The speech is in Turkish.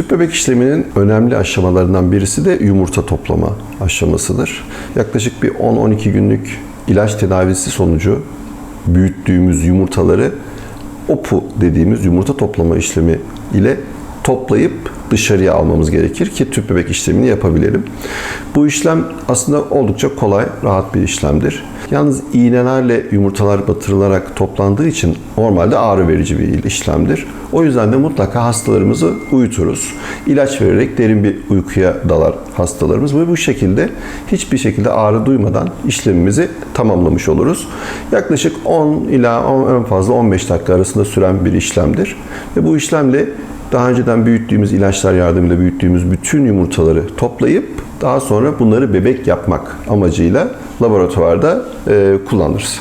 Tüp bebek işleminin önemli aşamalarından birisi de yumurta toplama aşamasıdır. Yaklaşık bir 10-12 günlük ilaç tedavisi sonucu büyüttüğümüz yumurtaları OPU dediğimiz yumurta toplama işlemi ile toplayıp dışarıya almamız gerekir ki tüp bebek işlemini yapabilelim. Bu işlem aslında oldukça kolay, rahat bir işlemdir. Yalnız iğnelerle yumurtalar batırılarak toplandığı için normalde ağrı verici bir işlemdir. O yüzden de mutlaka hastalarımızı uyuturuz. İlaç vererek derin bir uykuya dalar hastalarımız ve bu şekilde hiçbir şekilde ağrı duymadan işlemimizi tamamlamış oluruz. Yaklaşık 10 ila 10, en fazla 15 dakika arasında süren bir işlemdir. Ve bu işlemle daha önceden büyüttüğümüz ilaçlar yardımıyla büyüttüğümüz bütün yumurtaları toplayıp daha sonra bunları bebek yapmak amacıyla laboratuvarda e, kullanırız.